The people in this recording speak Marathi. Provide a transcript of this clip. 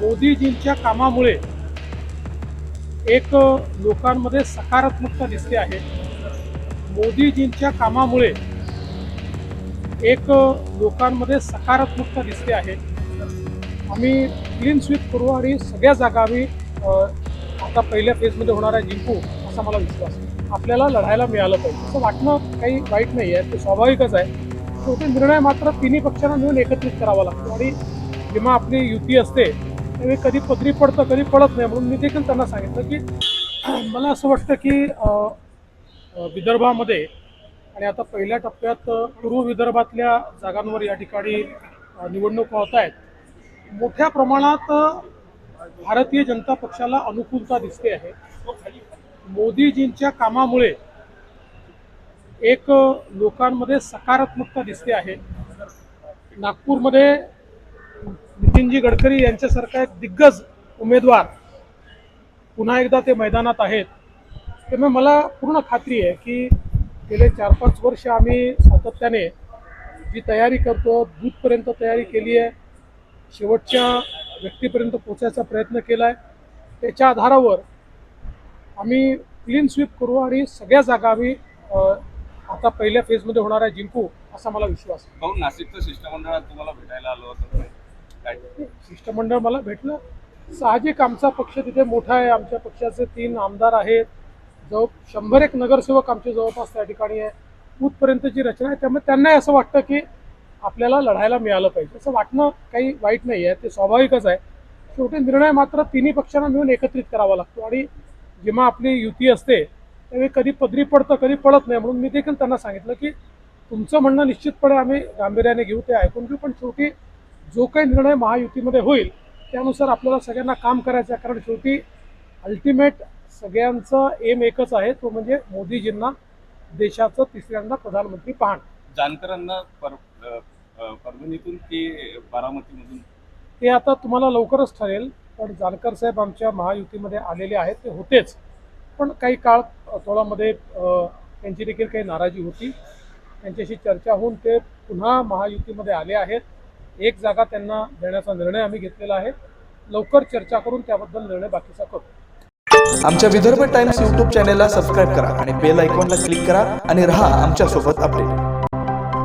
मोदीजींच्या कामामुळे एक लोकांमध्ये सकारात्मकता दिसते आहे. मोदीजींच्या कामामुळे एक लोकांमध्ये सकारात्मकता दिसते आहे. आम्ही क्लीन स्वीप करू आणि सगळ्या जागा आम्ही आता पहिल्या फेजमध्ये होणारा जिंकू असा मला विश्वास आपल्याला लढायला मिळालं पाहिजे. असं वाटणं काही वाईट नाही आहे ते स्वाभाविकच आहे. शेवटी निर्णय मात्र तिन्ही पक्षांना मिळून एकत्रित करावा लागतो. आणि जेव्हा आपली युती असते ते कधी पदरी पडतं कधी पडत नाही म्हणून मी देखील त्यांना सांगितलं की मला असं वाटतं की विदर्भामध्ये आणि आता पहिल्या टप्प्यात पूर्व विदर्भातल्या जागांवर या ठिकाणी निवडणूक निवडणुका होत आहेत. मोठ्या प्रमाणात भारतीय जनता पक्षाला अनुकूलता दिसते आहे. मोदीजींच्या कामामुळे एक लोकांमध्ये सकारात्मकता दिसते आहे. नागपूरमध्ये नितीनजी गडकरी यांच्यासारखा एक दिग्गज उमेदवार पुन्हा एकदा ते मैदानात आहेत. त्यामुळे मला पूर्ण खात्री आहे की गेले चार पाच वर्ष आम्ही सातत्याने जी तयारी करतो दूधपर्यंत तयारी केली आहे शेवटच्या व्यक्तीपर्यंत पोचायचा प्रयत्न केला आहे त्याच्या आधारावर आम्ही क्लीन स्वीप करू आणि सगळ्या जागा आम्ही आता पहिल्या फेजमध्ये होणार आहे जिंकू असा मला विश्वास आहे. भाऊ नाशिकचं शिष्टमंडळात तुम्हाला भेटायला आलो होतं. शिष्टमंडळ मला भेटलं. साहजिक आमचा पक्ष तिथे मोठा आहे. आमच्या पक्षाचे तीन आमदार आहेत. जवळ शंभर एक नगरसेवक आमचे जवळपास त्या ठिकाणी आहे. बूथपर्यंतची रचना आहे त्यामुळे त्यांनाही असं वाटतं की आपल्याला लढायला मिळालं पाहिजे. असं वाटणं काही वाईट नाही आहे. ते स्वाभाविकच आहे. शेवटी निर्णय मात्र तिन्ही पक्षांना मिळून एकत्रित करावा लागतो. आणि जेव्हा आपली युती असते त्यावेळी कधी पदरी पडतं कधी पडत नाही. म्हणून मी देखील त्यांना सांगितलं की तुमचं म्हणणं निश्चितपणे आम्ही गांभीर्याने घेऊ ते ऐकून घेऊ. पण शेवटी जो काही निर्णय महायुतीमध्ये होईल त्यानुसार आपल्याला सगळ्यांना काम करायचं आहे. कारण शेवटी अल्टिमेट सगळ्यांचं एम एकच आहे तो म्हणजे मोदीजींना देशाचं तिसऱ्यांदा प्रधानमंत्री पाहणं. जानकरांना पर परभणीतून की बारामतीमधून? ते आता तुम्हाला लवकरच ठरेल पण जानकर साहेब आमच्या महायुतीमध्ये आलेले आहेत ते होतेच. पण काही काळ थोडामध्ये त्यांची देखील काही नाराजी होती. त्यांच्याशी चर्चा होऊन ते पुन्हा महायुतीमध्ये आले आहेत. एक जागा त्यांना देण्याचा निर्णय आम्ही घेतलेला आहे. लवकर चर्चा करून त्याबद्दल निर्णय बाकीचा करू. आमच्या विदर्भ टाइम्स यूट्यूब चॅनेलला सबस्क्राईब करा आणि बेल आयकॉनला क्लिक करा आणि रहा आमच्यासोबत अपडेट.